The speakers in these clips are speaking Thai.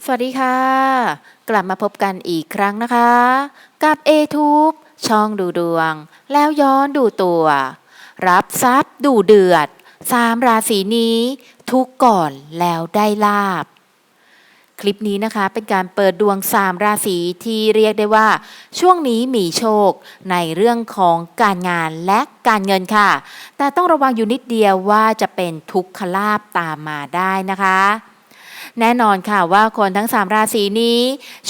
สวัสดีค่ะ กลับมาพบกันอีกครั้งนะคะ กับ a t u b e ช่องดูดวง แล้วย้อนดูตัว รับทรัพย์ดูเดือดสามราศีนี้ ทุกก่อนแล้วได้ลาบ คลิปนี้นะคะเป็นการเปิดดวงสามราศีที่เรียกได้ว่า ช่วงนี้มีโชคในเรื่องของการงานและการเงินค่ะ แต่ต้องระวังอยู่นิดเดียวว่าจะเป็นทุกขลาบตามมาได้นะคะ แน่นอนค่ะว่าคนทั้ง 3 ราศีนี้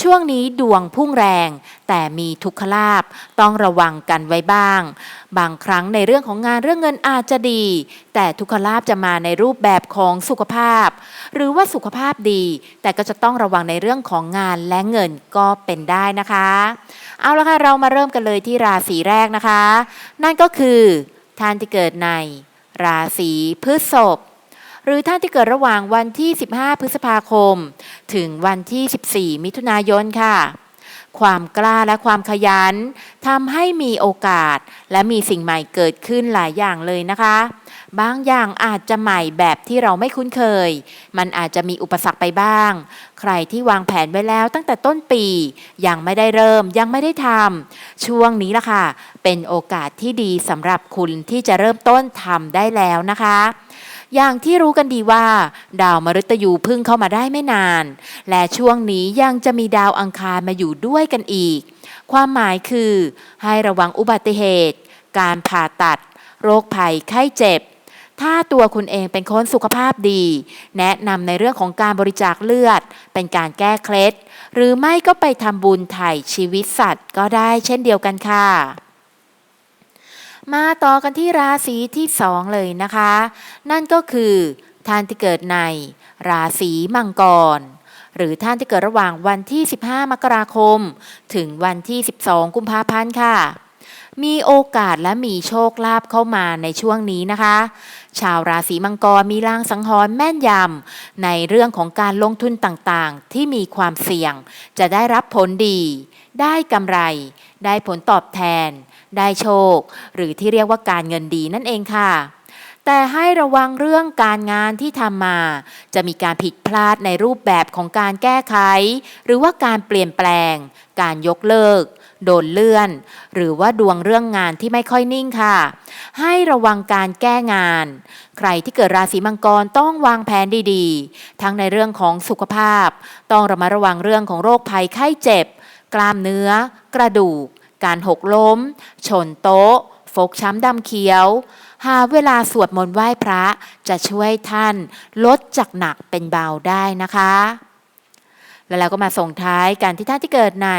ช่วงนี้ดวงพุ่งแรง แต่มีทุกขลาบต้องระวังกันไว้บ้าง บางครั้งในเรื่องของงานเรื่องเงินอาจจะดี แต่ทุกขลาบจะมาในรูปแบบของสุขภาพ หรือว่าสุขภาพดี แต่ก็จะต้องระวังในเรื่องของงานและเงินก็เป็นได้นะคะ เอาละค่ะเรามาเริ่มกันเลยที่ราศีแรกนะคะ นั่นก็คือท่านที่เกิดในราศีพฤษภ หรือท่านที่เกิดระหว่างวันที่ 15 พฤษภาคม ถึงวันที่ 14 มิถุนายนค่ะ ความกล้าและความขยันทำให้มีโอกาส และมีสิ่งใหม่เกิดขึ้นหลายอย่างเลยนะคะ บางอย่างอาจจะใหม่แบบที่เราไม่คุ้นเคย มันอาจจะมีอุปสรรคไปบ้าง ใครที่วางแผนไว้แล้วตั้งแต่ต้นปี ยังไม่ได้เริ่มยังไม่ได้ทำช่วงนี้ล่ะค่ะ เป็นโอกาสที่ดีสำหรับคุณที่จะเริ่มต้นทำได้แล้วนะคะ อย่างที่รู้กันดีว่า ดาวมฤตยูเพึ่งเข้ามาได้ไม่นาน และช่วงนี้ยังจะมีดาวอังคารมาอยู่ด้วยกันอีก ความหมายคือ ให้ระวังอุบัติเหตุ การผ่าตัด โรคภัยไข้เจ็บ ถ้าตัวคุณเองเป็นคนสุขภาพดี แนะนำในเรื่องของการบริจาคเลือด เป็นการแก้เคล็ด หรือไม่ก็ไปทำบุญไถ่ชีวิตสัตว์ก็ได้เช่นเดียวกันค่ะ มาต่อกันที่ราศีที่สองเลยนะคะ นั่นก็คือท่านที่เกิดในราศีมังกร หรือท่านที่เกิดระหว่างวันที่ 15 มกราคม ถึงวันที่ 12 กุมภาพันธ์ค่ะ มีโอกาสและมีโชคลาภเข้ามาในช่วงนี้นะคะ ชาวราศีมังกรมีลางสังหรณ์แม่นยำในเรื่องของการลงทุนต่างๆ ที่มีความเสี่ยง จะได้รับผลดี ได้กำไร ได้ผลตอบแทน ได้โชค หรือที่เรียกว่าการเงินดีนั่นเองค่ะแต่ให้ระวังเรื่องการงานที่ทำมา จะมีการผิดพลาดในรูปแบบของการแก้ไข หรือว่าการเปลี่ยนแปลง การยกเลิก โดนเลื่อน หรือว่าดวงเรื่องงานที่ไม่ค่อยนิ่งค่ะ ให้ระวังการแก้งาน ใครที่เกิดราศีมังกรต้องวางแผนดีๆ ทั้งในเรื่องของสุขภาพ ต้องระมัดระวังเรื่องของโรคภัยไข้เจ็บ กล้ามเนื้อ กระดูก การหกล้ม ชนโต๊ะ ฟกช้ำดำเขียว หาเวลาสวดมนต์ไหว้พระจะช่วยท่านลดจากหนักเป็นเบาได้นะคะ แล้วเราก็มาส่งท้ายกันที่ท่านที่เกิดใน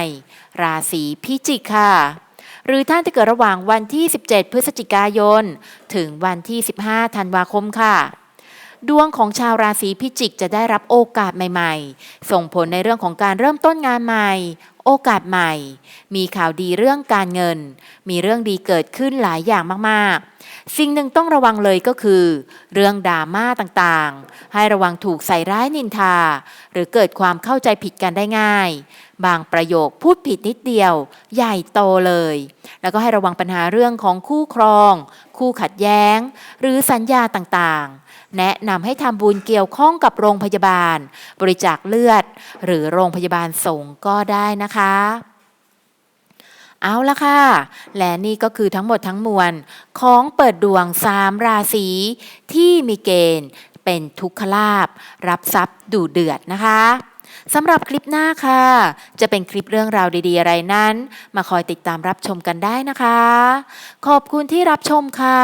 ราศีพิจิกค่ะ หรือท่านที่เกิดระหว่างวันที่ 17 พฤศจิกายน ถึงวันที่ 15 ธันวาคมค่ะ ดวงของชาวราศีพิจิกจะได้รับโอกาสใหม่ ๆ ส่งผลในเรื่องของการเริ่มต้นงานใหม่ โอกาสใหม่ มีข่าวดีเรื่องการเงิน มีเรื่องดีเกิดขึ้นหลายอย่างมากๆ สิ่งหนึ่งต้องระวังเลยก็คือ เรื่องดราม่าต่างๆ ให้ระวังถูกใส่ร้ายนินทา หรือเกิดความเข้าใจผิดกันได้ง่าย บางประโยคพูดผิดนิดเดียว ใหญ่โตเลย แล้วก็ให้ระวังปัญหาเรื่องของคู่ครอง คู่ขัดแย้ง หรือสัญญาต่างๆ แนะนำให้ทำบุญเกี่ยวข้องกับโรงพยาบาล บริจาคเลือด หรือโรงพยาบาลสงก็ได้นะคะเอาละค่ะ และนี่ก็คือทั้งหมดทั้งมวล ของเปิดดวงสามราศีที่มีเกณฑ์เป็นทุกขลาบ รับทรัพย์ดูเดือดนะคะสำหรับคลิปหน้าค่ะ จะเป็นคลิปเรื่องราวดีๆ อะไรนั้น มาคอยติดตามรับชมกันได้นะคะ ขอบคุณที่รับชมค่ะ